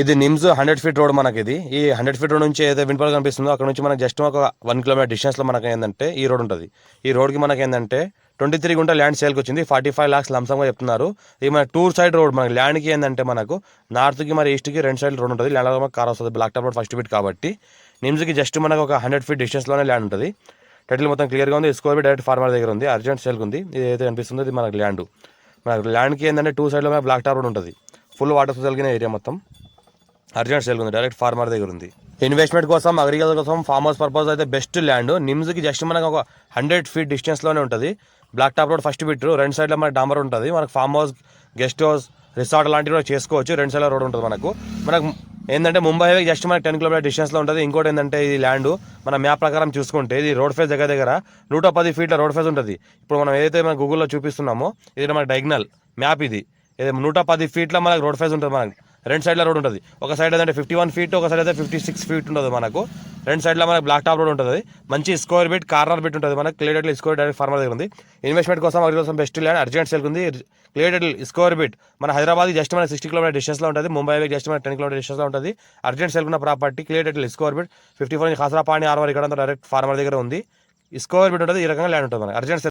ఇది NIMS hundred feet road మనకి ఇది ఈ హండ్రెడ్ ఫీట్ రోడ్ నుంచి ఏదైతే విన్పల్ కనిపిస్తుందో అక్కడ నుంచి మనకి జస్ట్ ఒక వన్ కిలోమీటర్ డిస్టెన్స్లో మనకి ఏంటంటే ఈ రోడ్ ఉంటుంది. ఈ రోడ్కి మనకి ఏంటంటే ట్వంటీ త్రీ గుంట ల్యాండ్ సేల్కి వచ్చింది. ఫార్టీ ఫైవ్ లాక్స్ లంసంగా చెప్తున్నారు. ఇది మన టూర్ సైడ్ రోడ్ మనకి. ల్యాండ్కి ఏంటంటే మనకు నార్త్కి మరి ఈస్ట్కి రెండు సైడ్ రోడ్ ఉంటుంది. ల్యాండ్ మనకు కార్ వస్తుంది. Black top road first feet కాబట్టి నిమ్స్కి జస్ట్ మనకు ఒక హండ్రెడ్ ఫీట్ డిస్టెన్స్లోనే ల్యాండ్ ఉంటుంది. టైటిల్ మొత్తం క్లియర్గా ఉంది. స్కోర్ డైరెక్ట్ ఫార్మర్ దగ్గర ఉంది. అర్జెంట్ సేల్కి ఉంది. ఇది ఏదైతే కనిపిస్తుందో ఇది మనకు ల్యాండ్. మనకు ల్యాండ్కి ఏంటంటే టూ సైడ్లో బ్లాక్ టాప్ రోడ్ ఉంటుంది. ఫుల్ వాటర్ కలిగిన ఏరియా మొత్తం. అర్జెంట్ సేల్ ఉంది డైరెక్ట్ ఫార్మర్ దగ్గర ఉంది. ఇన్వెస్ట్మెంట్ కోసం అగ్రికల్చర్ కోసం ఫార్మ్ హౌస్ పర్పస్ అయితే బెస్ట్ ల్యాండ్. నిమ్స్కి జస్ట్ మనకు ఒక హండ్రెడ్ ఫీట్ డిస్టెన్స్లోనే ఉంటుంది. Black top road first bit రెండు సైడ్లో మన డాంబర్ ఉంటుంది. మనకు farm house guest house resort లాంటివి కూడా చేసుకోవచ్చు. రెండు సైడ్ల రోడ్ ఉంటుంది మనకు. మనకు ఏంటంటే ముంబై హైవే జస్ట్ మనకి టెన్ కిలోమీటర్ డిస్టెన్స్లో ఉంటుంది. ఇంకోటి ఏంటంటే ఇది ల్యాండ్ మన మ్యాప్ ప్రకారం చూసుకుంటే ఇది రోడ్ ఫేస్ దగ్గర దగ్గర నూట పది ఫీట్ల రోడ్ ఫేస్ ఉంటుంది. ఇప్పుడు మనం ఏదైతే మన గూగుల్లో చూపిస్తున్నామో ఇది మన డైగ్నల్ మ్యాప్ ఇది. ఇది నూట పది ఫీట్ల మనకు రోడ్ ఫేస్ ఉంటుంది మనకి. రెండు సైడ్ల రోడ్ ఉంటుంది. ఒక సైడ్ అయితే ఫిఫ్టీ వన్ ఫీట్ ఒక సైడ్ అయితే ఫిఫ్టీ సిక్స్ ఫీట్ ఉంటుంది మనకు. రెండు సైడ్లో మనకు బ్లాక్ టాప్ రోడ్ ఉంటుంది. మంచి స్క్వేర్ బిట్ కార్నర్ బిట్ ఉంటుంది మనకి. క్లియర్లీ స్కోర్ డైరెక్ట్ ఫార్మర్ దగ్గర ఉంది. ఇన్వెస్ట్మెంట్ కోసం అగ్రి కోసం బెస్ట్ ల్యాండ్ అర్జెంట్ సేల్ ఉంది. క్లియర్లీ స్కోర్ బిట్ మన హైదరాబాద్ జస్ట్ మన సిక్స్టీ కిలోమీటర్ డిస్టెన్స్లో ఉంటుంది. ముంబై జస్ట్ మన టెన్ కిలోమీటర్ డిస్టెన్స్లో ఉంటుంది. అర్జెంట్ సేల్ ఉన్న property clearly score bit fifty four నుంచి ఖాసరాపాణి ఆర్వర్ ఇక్కడ డైరెక్ట్ ఫార్మర్ దగ్గర ఉంది. స్కోర్ బిట్ ఉంటుంది. ఈ రకంగా ల్యాండ్ ఉంటుంది మనకి. అర్జెంట్